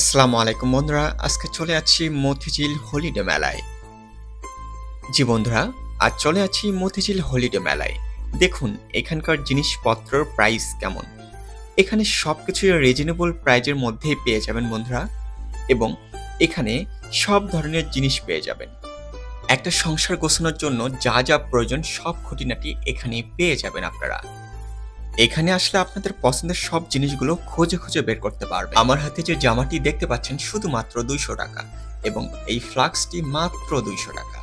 আসসালামু আলাইকুম বন্ধুরা, আজকে চলে আছি মতিঝিল হলিডে মেলায়। জি বন্ধুরা, আজ চলে আছি মতিঝিল হলিডে মেলায়। দেখুন, এখানকার জিনিসপত্রের প্রাইস কেমন। এখানে সব কিছুই রিজনেবল প্রাইজের মধ্যেই পেয়ে যাবেন বন্ধুরা এবং এখানে সব ধরনের জিনিস পেয়ে যাবেন। একটা সংসার গোছানোর জন্য যা যা প্রয়োজন সব খুঁটিনাটি এখানে পেয়ে যাবেন আপনারা। এখানে আসলে আপনাদের পছন্দের সব জিনিসগুলো খুঁজে খুঁজে বের করতে পারবে আমার হাতে যে জামাটি দেখতে পাচ্ছেন শুধুমাত্র দুইশো টাকা এবং এই ফ্লাক্সটি মাত্র দুইশো টাকা।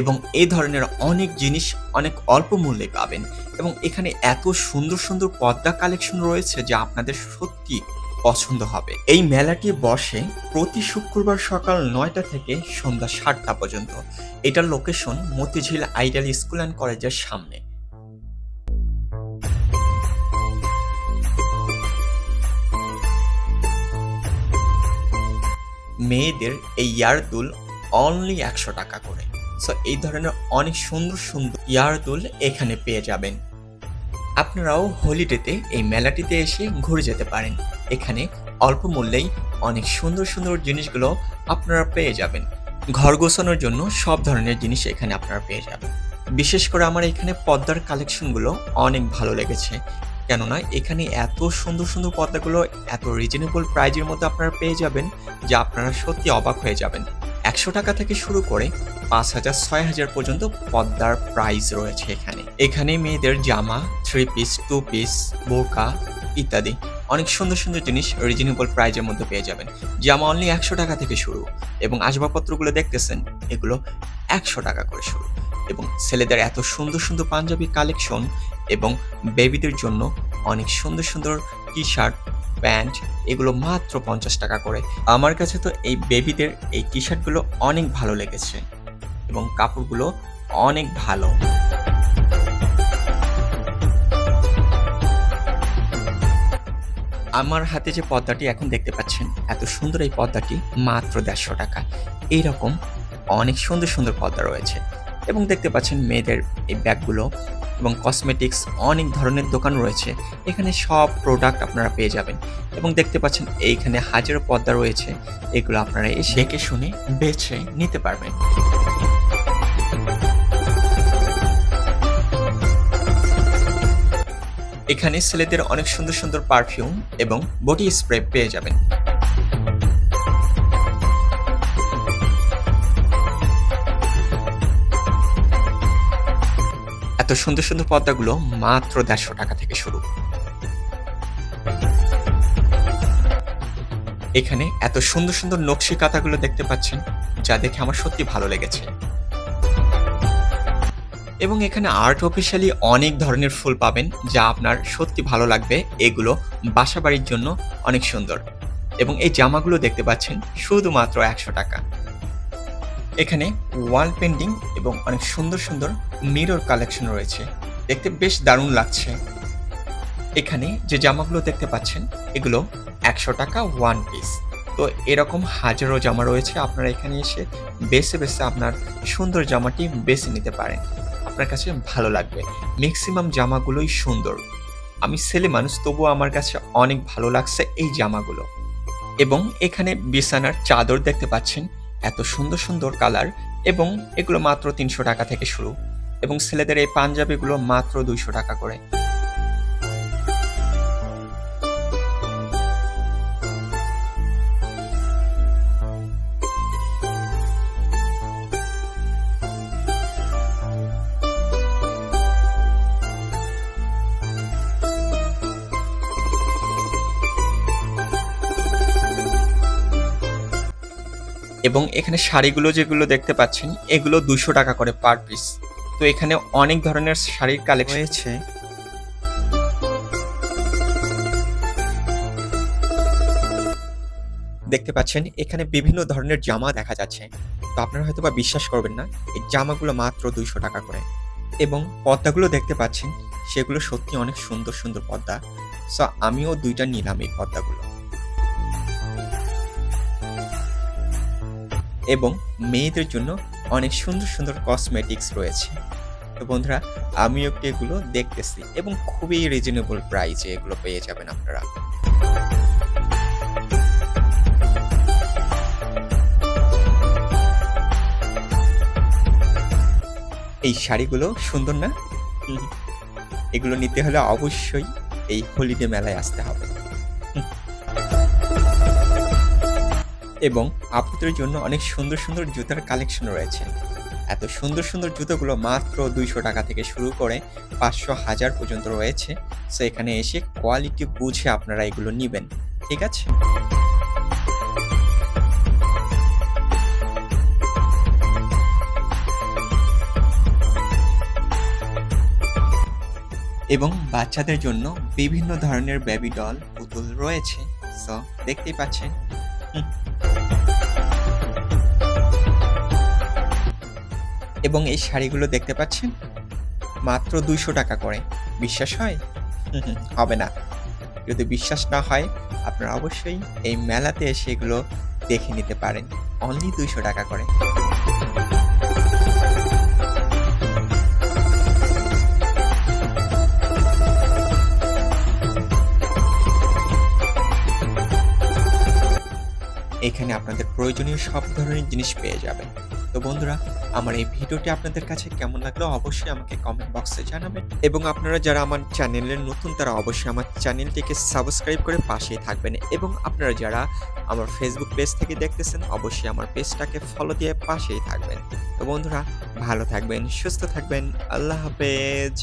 এবং এই ধরনের অনেক জিনিস অনেক অল্প মূল্যে পাবেন এবং এখানে এত সুন্দর সুন্দর পদ্মা কালেকশন রয়েছে যা আপনাদের সত্যি পছন্দ হবে। এই মেলাটি বসে প্রতি শুক্রবার সকাল নয়টা থেকে সন্ধ্যা সাতটা পর্যন্ত। এটার location Motijheel ideal school and কলেজের সামনে। মেয়েদের এই ইয়ারদুল অনলি একশো টাকা করে। সো এই ধরনের অনেক সুন্দর সুন্দর ইয়ারদুল এখানে পেয়ে যাবেন। আপনারাও হোলিডেতে এই মেলাটিতে এসে ঘুরে যেতে পারেন। এখানে অল্প মূল্যেই অনেক সুন্দর সুন্দর জিনিসগুলো আপনারা পেয়ে যাবেন। ঘর গোছানোর জন্য সব ধরনের জিনিস এখানে আপনারা পেয়ে যাবেন। বিশেষ করে আমার এখানে পদ্মার কালেকশনগুলো অনেক ভালো লেগেছে। কেননা এখানে এত সুন্দর সুন্দর পর্দাগুলো এত রিজনেবল প্রাইজের মধ্যে আপনারা পেয়ে যাবেন, যা আপনারা সত্যি অবাক হয়ে যাবেন। একশো টাকা থেকে শুরু করে পাঁচ হাজার, ছয় হাজার পর্যন্ত পদ্মার প্রাইস রয়েছে এখানে। এখানে মেয়েদের জামা থ্রি পিস টু পিস বোরকা ইত্যাদি অনেক সুন্দর সুন্দর জিনিস রিজনেবল প্রাইজের মধ্যে পেয়ে যাবেন। জামা অনলি একশো টাকা থেকে শুরু এবং আসবাবপত্রগুলো দেখতেছেন, এগুলো একশো টাকা করে শুরু। এবং ছেলেদের এত সুন্দর সুন্দর পাঞ্জাবি কালেকশন এবং বেবিদের জন্য অনেক সুন্দর সুন্দর টি শার্ট প্যান্ট এগুলো মাত্র পঞ্চাশ টাকা করে। আমার কাছে তো এই বেবিদের এই টি শার্টগুলো অনেক ভালো লেগেছে এবং কাপড়গুলো অনেক ভালো। আমার হাতে যে পর্দাটি এখন দেখতে পাচ্ছেন, এত সুন্দর এই পর্দাটি মাত্র দেড়শো টাকা। এইরকম অনেক সুন্দর সুন্দর পর্দা রয়েছে। এবং দেখতে পাচ্ছেন মেয়েদের এই ব্যাগগুলো এবং কসমেটিক্স অনেক ধরনের দোকান রয়েছে। এখানে সব প্রোডাক্ট আপনারা পেয়ে যাবেন এবং দেখতে পাচ্ছেন এইখানে হাজারো পর্দা রয়েছে। এগুলো আপনারা এসে দেখে শুনে বেছে নিতে পারবেন। এখানে ছেলেদের অনেক সুন্দর সুন্দর পারফিউম এবং বডি স্প্রে পেয়ে যাবেন। এত সুন্দর সুন্দর পর্দাগুলো মাত্র দেড়শো টাকা থেকে শুরু। এখানে এত সুন্দর সুন্দর নকশি কাঁথাগুলো দেখতে পাচ্ছেন, যা দেখে আমার সত্যি ভালো লেগেছে। এবং এখানে আর্ট অফিসিয়ালি অনেক ধরনের ফুল পাবেন, যা আপনার সত্যি ভালো লাগবে। এগুলো বাসা বাড়ির জন্য অনেক সুন্দর। এবং এই জামাগুলো দেখতে পাচ্ছেন, শুধুমাত্র একশো টাকা। এখানে ওয়াল পেন্টিং এবং অনেক সুন্দর সুন্দর মিরর কালেকশন রয়েছে। দেখতে বেশ দারুণ লাগছে। এখানে যে জামাগুলো দেখতে পাচ্ছেন, এগুলো একশো টাকা ওয়ান পিস তো এরকম হাজারো জামা রয়েছে, আপনারা এখানে এসে বেছে বেছে আপনার সুন্দর জামাটি বেছে নিতে পারেন। আপনার কাছে ভালো লাগবে। ম্যাক্সিমাম জামাগুলোই সুন্দর। আমি ছেলে মানুষ, তবুও আমার কাছে অনেক ভালো লাগছে এই জামাগুলো। এবং এখানে বিছানার চাদর দেখতে পাচ্ছেন এত সুন্দর সুন্দর কালার এবং এগুলো মাত্র তিনশো টাকা থেকে শুরু এবং ছেলেদের এই পাঞ্জাবিগুলো মাত্র দুইশো টাকা করে। এবং এখানে শাড়িগুলো যেগুলো দেখতে পাচ্ছেন এগুলো দুশো টাকা করে পার পিস তো এখানে অনেক ধরনের শাড়ির কালেকশন রয়েছে। দেখতে পাচ্ছেন এখানে বিভিন্ন ধরনের জামা দেখা যাচ্ছে। তো আপনারা হয়তো বা বিশ্বাস করবেন না এই জামাগুলো মাত্র দুইশো টাকা করে। এবং পর্দাগুলো দেখতে পাচ্ছেন সেগুলো সত্যি অনেক সুন্দর সুন্দর পর্দা সো আমিও দুইটা নিলাম এই পর্দাগুলো এবং মেয়েদের জন্য অনেক সুন্দর সুন্দর কসমেটিক্স রয়েছে। তো বন্ধুরা, আমিও এগুলো দেখতেছি এবং খুবই রিজনেবল প্রাইসে এগুলো পেয়ে যাবেন আপনারা। এই শাড়িগুলো সুন্দর না? এগুলো নিতে হলে অবশ্যই এই হোলিডে মেলায় আসতে হবে। এবং আপনাদের জন্য অনেক সুন্দর সুন্দর জুতার কালেকশন রয়েছে। এত সুন্দর সুন্দর জুতোগুলো মাত্র দুইশো টাকা থেকে শুরু করে পাঁচশো হাজার পর্যন্ত রয়েছে। সো এখানে এসে কোয়ালিটি বুঝে আপনারা এগুলো নেবেন, ঠিক আছে? এবং বাচ্চাদের জন্য বিভিন্ন ধরনের বেবি ডল পুতুল রয়েছে। সো দেখতেই পাচ্ছেন। এবং এই শাড়িগুলো দেখতে পাচ্ছেন? মাত্র দুইশো টাকা করে। বিশ্বাস হয়? হবে না। যদি বিশ্বাস না হয়, আপনারা অবশ্যই এই মেলাতে এসে এগুলো দেখে নিতে পারেন। অনলি দুইশো টাকা করে। এখানে আপনাদের প্রয়োজনীয় সব ধরনের জিনিস পেয়ে যাবেন। তো বন্ধুরা, আমার এই ভিডিওটি আপনাদের কাছে কেমন লাগল অবশ্যই আমাকে কমেন্ট বক্সে জানাবেন। এবং আপনারা যারা আমার চ্যানেলের নতুন, তারা অবশ্যই আমার চ্যানেলটিকে সাবস্ক্রাইব করে পাশেই থাকবেন। এবং আপনারা যারা আমার ফেসবুক পেজ থেকে দেখতেছেন, অবশ্যই আমার পেজটাকে ফলো দিয়ে পাশেই থাকবেন। তো বন্ধুরা, ভালো থাকবেন, সুস্থ থাকবেন, আল্লাহ হাফেজ।